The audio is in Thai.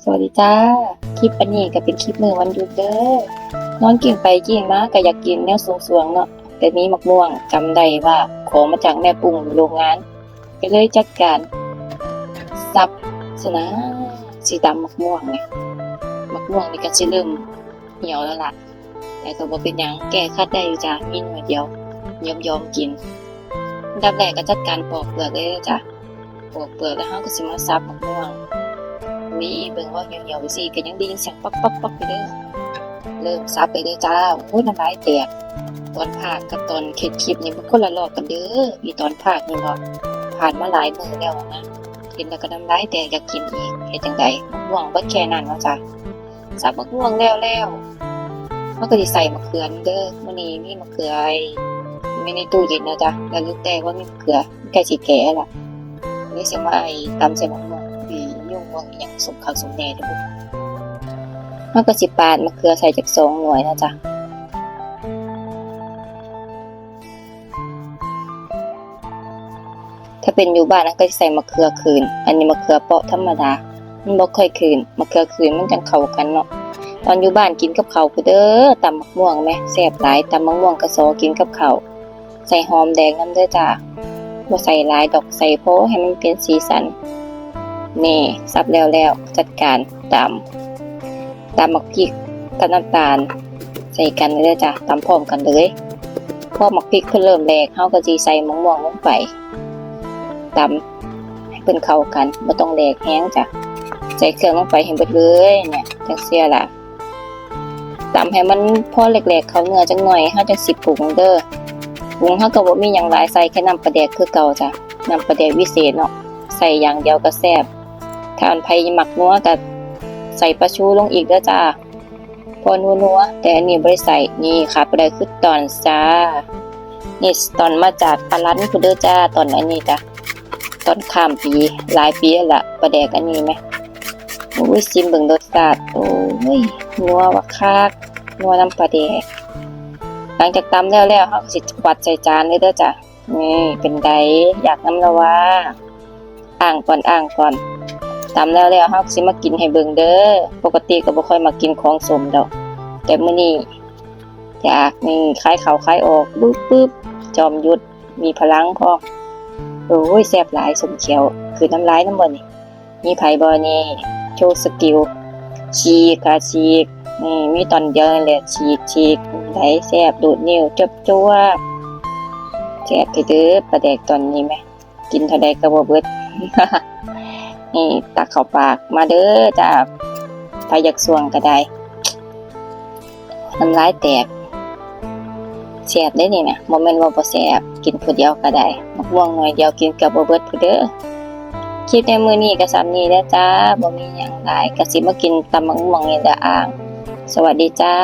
สวัสดีจ้า คลิปอันนี้ก็เป็นคลิปมือวันหยุดเด้อนอนกินไปกินมาก็อยากกินแนวสูงๆเนาะแต่นี้มักม่วงจำได้ว่าขอมาจากแม่ปุ้งโรงงานก็เลยจัดการซับสนะสีดำมักม่วงไงมักม่วงนี่ก็สิเริ่มเหี่ยวแล้วล่ะ แต่ก็บ่เป็นยังแก้คัดได้จ้ะมีหน่วยเดียวยอมยอมกินดับแรกก็จัดการปอกเปลือกเลยจ้ะปอกเปลือกแล้วเฮาก็สิมาซับมักม่วง วิเบิ่งว่าเหี่ยวๆไปสิก็ยังได้ยินเสียงป๊อกป๊อกป๊อกไปเด้อเริ่มซับไปเด้อจ้าโอ้ยน้ำลายแตกตอนภาคกับตอนเข็ดคลิปนี่มันคนละรอบกันเด้ออีตอนภาคนี่เนาะผ่านมาหลายมื้อแล้วนะกินแล้วก็น้ำลายแตกอยากกินอีกเฮ็ดจังไดมะม่วงบ่แค่นั้นเนาะจ้ะซับมะม่วงแล้วแล้วมันก็สิใส่มะเขือนเด้อมื้อนี้มีมะเขือไอ้มีในตู้เย็นนะจ๊ะแล้วลึกแต่ว่ามีมะเขือใกล้สิแก่ล้วนี่สิมาไอ้ตำใส่มะม่วง ปียุ่งอย่างสมคักสมแน่เด้อมันก็สิปาดมะเขือใส่จากสองหน่วยนะจ๊ะถ้าเป็นอยู่บ้านนั้นก็สิใส่มะเขือคืน อันนี้มะเขือเปาะธรรมดา มันบ่ค่อยคืนมะเขือคืนมันจังเข้ากันเนาะ ตอนอยู่บ้านกินกับเขาวคือเด้อตำมะม่วงแหมแซ่บหลายตำมะม่วงกระซอกินกับเขาใส่หอมแดงนำเด้อจ้าบ่ใส่หลายดอกใส่โพให้มันเป็นสีสัน น่ซับแล้วแล้วจัดการตำตำมักพริกกับน้ำตาล ใส่กันเลยจ้ะตำพร้อมกันเลยพอมักพริกเพิ่นเริ่มแหลกเฮาก็สิใส่มะม่วงลงไปตำให้เพิ่นเข้ากันบ่ต้องแหลกแห้งจ้ะใส่เครื่องลงไปให้เบิดเลยเนี่ยจังเสียล่ะตำให้มันพอแหลกๆ เข้าเนื้อจังหน่อยเฮาจังสิปรุงเด้อปรุงเฮาก็บ่มีหยังหลายใส่แค่น้ำปลาแดกคือเก่าจ้ะน้ำปลาแดกวิเศษเนาะใส่อย่างเดียวก็แซ่บ ถ้าอันไผหมักนัวก็ใส่ปลาชูลงอีกเด้อจ้าพอนัวๆแต่อันนี้บ่ได้ใส่นี่ค่ะบ่ได้คือตอนจ้านี่ตอนมาจากปลาลันพุ่นเด้อจ้าตอนอันนี้จ้ะตอนข้ามปีหลายปีแล้วล่ะปลาแดกอันนี้ไหมโอ้ยซิมเบิ่งรสชาติโอ้ยนัวว่าคักนัวน้ำปลาแดกหลังจากตำแล้วแล้วเฮาก็สิกวัดใส่จานเลยเด้อจ้ะนี่เป็นไดอยากน้ำละว่าอ่างก่อนอ่างก่อน ตำแล้วแล้วเฮาสิมากินให้เบิ่งเด้อปกติก็บ่ค่อยมากินของสมดอก แต่มื้อนี้อยากนี่คลายเขาคลายออกปึ๊บปึ๊บจอมยุทธมีพลังพอโอ้ยแซ่บหลายสมเขียว คือน้ำลายน้ำบ่นี่มีไผบ่นี่โชว์สกิลฉีกค่ะฉีกนี่มีตอนเดียวนั่นแหละฉีกฉีกไหลแซ่บดูดนิ้วจบจัวแซ่บที่เด้อปลาแดกตอนนี้ไหมกินเท่าใดก็บ่เบิด นี่ตักเข้าปากมาเด้อจ้าไปยากสวงก็ได้น้ำลายแตกแสบได้นี่นะบ่แม่นว่าบ่แสบกินผู้เดียวก็ได้มะม่วงหน่อยเดียวกินกับบ่เบิดผู้เด้อคลิปในมือนี้ก็ซ้ำนี้แล้วจ้าบ่มีหยังหลายก็สิมากินตำมะม่วงนี่ละอ่าง สวัสดีจ้า